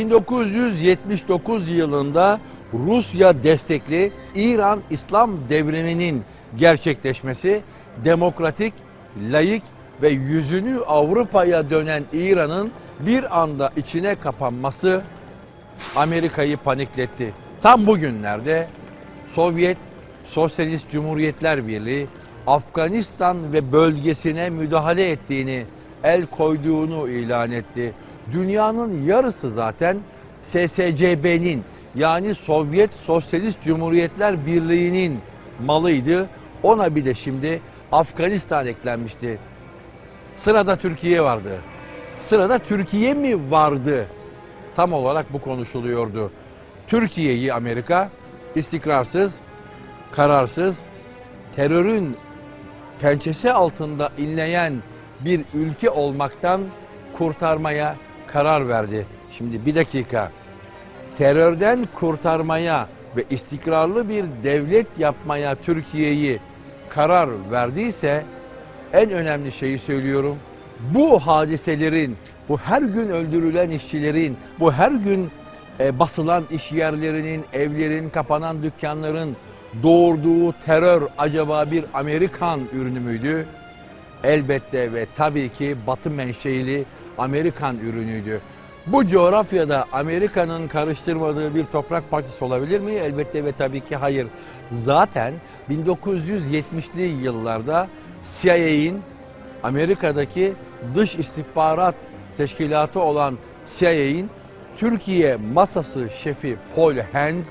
1979 yılında Rusya destekli İran İslam devriminin gerçekleşmesi, demokratik, layık ve yüzünü Avrupa'ya dönen İran'ın bir anda içine kapanması Amerika'yı panikletti. Tam bugünlerde Sovyet Sosyalist Cumhuriyetler Birliği Afganistan ve bölgesine müdahale ettiğini, el koyduğunu ilan etti. Dünyanın yarısı zaten SSCB'nin yani Sovyet Sosyalist Cumhuriyetler Birliği'nin malıydı. Ona bir de şimdi Afganistan eklenmişti. Sırada Türkiye vardı. Sırada Türkiye mi vardı? Tam olarak bu konuşuluyordu. Türkiye'yi Amerika istikrarsız, kararsız, terörün pençesi altında inleyen bir ülke olmaktan kurtarmaya karar verdi. Şimdi bir dakika. Terörden kurtarmaya ve istikrarlı bir devlet yapmaya Türkiye'yi karar verdiyse en önemli şeyi söylüyorum. Bu hadiselerin, bu her gün öldürülen işçilerin, bu her gün e, basılan iş yerlerinin, evlerin, kapanan dükkanların doğurduğu terör acaba bir Amerikan ürünü müydü? Elbette ve tabii ki Batı menşeili Amerikan ürünüydü. Bu coğrafyada Amerika'nın karıştırmadığı bir toprak parçası olabilir mi? Elbette ve tabii ki hayır. Zaten 1970'li yıllarda CIA'in Amerika'daki dış istihbarat teşkilatı olan CIA'in Türkiye masası şefi Paul Hens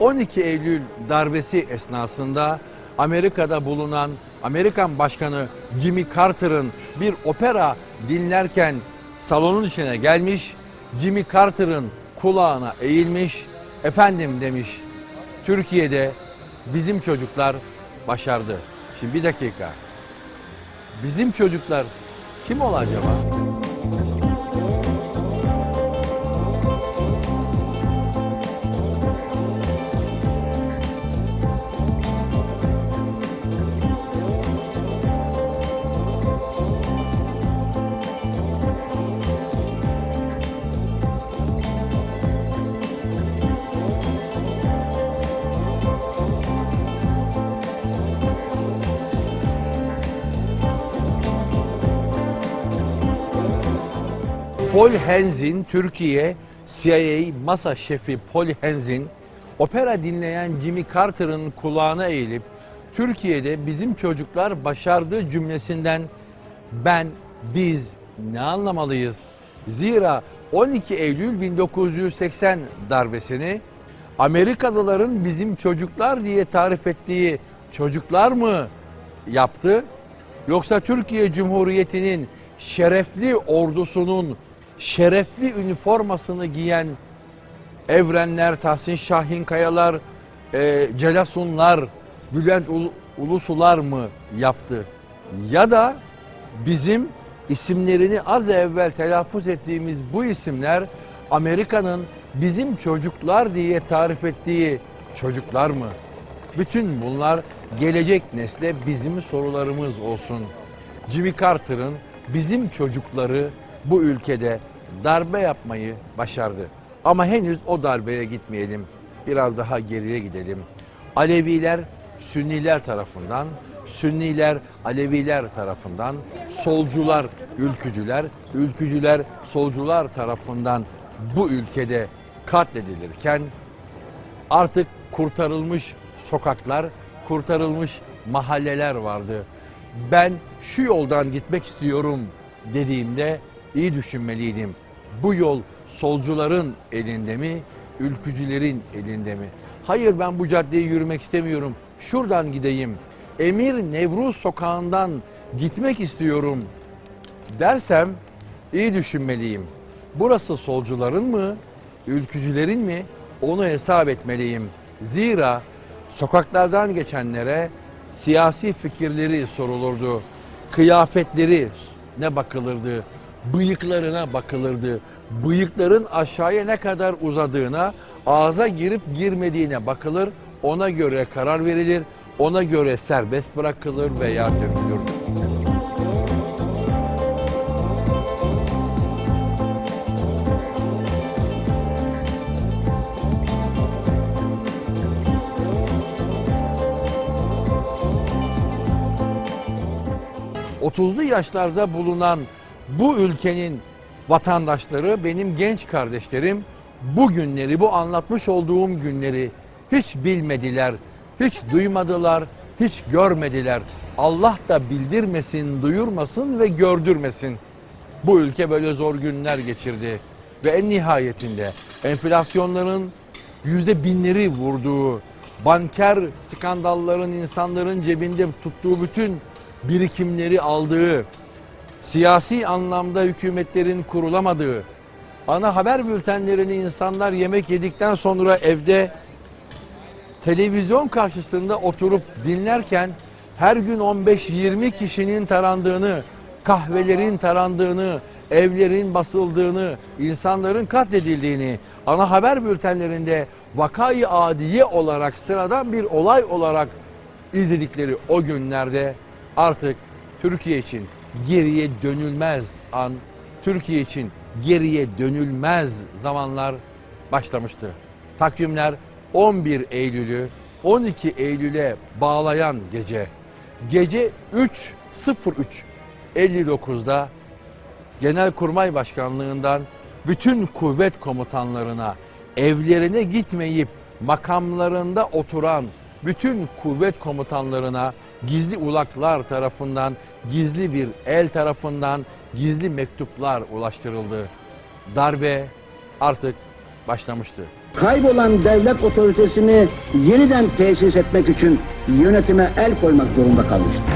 12 Eylül darbesi esnasında Amerika'da bulunan Amerikan Başkanı Jimmy Carter'ın bir opera dinlerken salonun içine gelmiş. Jimmy Carter'ın kulağına eğilmiş. Efendim demiş. Türkiye'de bizim çocuklar başardı. Şimdi bir dakika. Bizim çocuklar kim ol acaba? Paul Hens'in Türkiye CIA masa şefi Paul Hens'in opera dinleyen Jimmy Carter'ın kulağına eğilip Türkiye'de bizim çocuklar başardı cümlesinden ben biz ne anlamalıyız? Zira 12 Eylül 1980 darbesini Amerikalıların bizim çocuklar diye tarif ettiği çocuklar mı yaptı? Yoksa Türkiye Cumhuriyeti'nin şerefli ordusunun şerefli üniformasını giyen Evrenler, Tahsin Şahin Kayalar, e, Celasunlar, Bülent Ul- Ulusular mı yaptı? Ya da bizim isimlerini az evvel telaffuz ettiğimiz bu isimler Amerika'nın bizim çocuklar diye tarif ettiği çocuklar mı? Bütün bunlar gelecek nesle bizim sorularımız olsun. Jimmy Carter'ın bizim çocukları bu ülkede darbe yapmayı başardı. Ama henüz o darbeye gitmeyelim. Biraz daha geriye gidelim. Aleviler Sünniler tarafından, Sünniler Aleviler tarafından, solcular ülkücüler, ülkücüler solcular tarafından bu ülkede katledilirken artık kurtarılmış sokaklar, kurtarılmış mahalleler vardı. Ben şu yoldan gitmek istiyorum dediğimde iyi düşünmeliydim. Bu yol solcuların elinde mi, ülkücülerin elinde mi? Hayır ben bu caddeyi yürümek istemiyorum. Şuradan gideyim. Emir Nevruz sokağından gitmek istiyorum dersem iyi düşünmeliyim. Burası solcuların mı, ülkücülerin mi? Onu hesap etmeliyim. Zira sokaklardan geçenlere siyasi fikirleri sorulurdu. Kıyafetleri ne bakılırdı, bıyıklarına bakılırdı. Bıyıkların aşağıya ne kadar uzadığına, ağza girip girmediğine bakılır. Ona göre karar verilir. Ona göre serbest bırakılır veya dövülür. Otuzlu yaşlarda bulunan bu ülkenin vatandaşları, benim genç kardeşlerim bu günleri, bu anlatmış olduğum günleri hiç bilmediler, hiç duymadılar, hiç görmediler. Allah da bildirmesin, duyurmasın ve gördürmesin. Bu ülke böyle zor günler geçirdi ve en nihayetinde enflasyonların yüzde binleri vurduğu, banker skandalların insanların cebinde tuttuğu bütün birikimleri aldığı, siyasi anlamda hükümetlerin kurulamadığı, ana haber bültenlerini insanlar yemek yedikten sonra evde televizyon karşısında oturup dinlerken her gün 15-20 kişinin tarandığını, kahvelerin tarandığını, evlerin basıldığını, insanların katledildiğini, ana haber bültenlerinde vakayı adiye olarak sıradan bir olay olarak izledikleri o günlerde artık Türkiye için geriye dönülmez an, Türkiye için geriye dönülmez zamanlar başlamıştı. Takvimler 11 Eylül'ü 12 Eylül'e bağlayan gece. Gece 3.03.59'da Genelkurmay Başkanlığından bütün kuvvet komutanlarına evlerine gitmeyip makamlarında oturan bütün kuvvet komutanlarına gizli ulaklar tarafından, gizli bir el tarafından gizli mektuplar ulaştırıldı. Darbe artık başlamıştı. Kaybolan devlet otoritesini yeniden tesis etmek için yönetime el koymak zorunda kalmıştır.